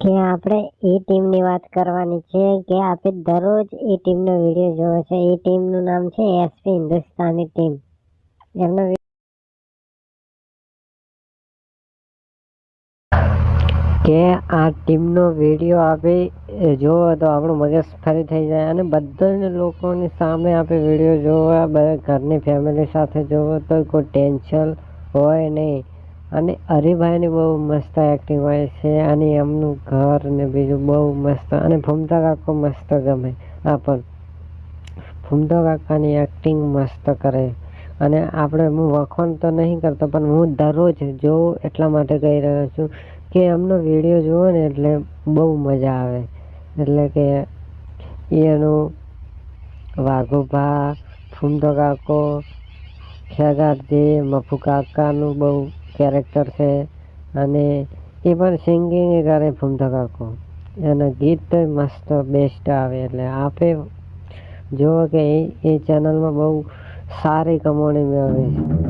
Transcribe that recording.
કે આપણે એ ટીમની વાત કરવાની છે કે આપણે દરરોજ એ ટીમનો વીડિયો જોવે છે. એ ટીમનું નામ છે એસપી હિન્દુસ્તાની ટીમ. એમનો કે આ ટીમનો વીડિયો આપણે જોવો તો આપણું મગજ ફરી થઈ જાય અને બધા લોકોની સામે આપણે વીડિયો જોવા, બધા ઘરની ફેમિલી સાથે જોવો તો કોઈ ટેન્શન હોય નહીં. અને હરિભાઈની બહુ મસ્ત એક્ટિંગ હોય છે. અને એમનું ઘર ને બીજું બહુ મસ્ત. અને ફૂમતા કાકો મસ્ત ગમે. આ પણ ભૂમતા કાકાની એક્ટિંગ મસ્ત કરે. અને આપણે, હું વખાણ તો નહીં કરતો, પણ હું દરરોજ જોઉં એટલા માટે કહી રહ્યો છું કે એમનો વીડિયો જુઓ ને એટલે બહુ મજા આવે. એટલે કે એનું વાઘુભા ફૂમતો કાકો, ખેગારજી, મફુ કાકાનું બહુ કેરેક્ટર છે અને એ પણ સિંગિંગ કરે ફૂમતો કાકો. એના ગીત તો મસ્ત બેસ્ટ આવે એટલે આપે જુઓ કે એ એ ચેનલમાં બહુ સારી કમાણી મેળવે. છે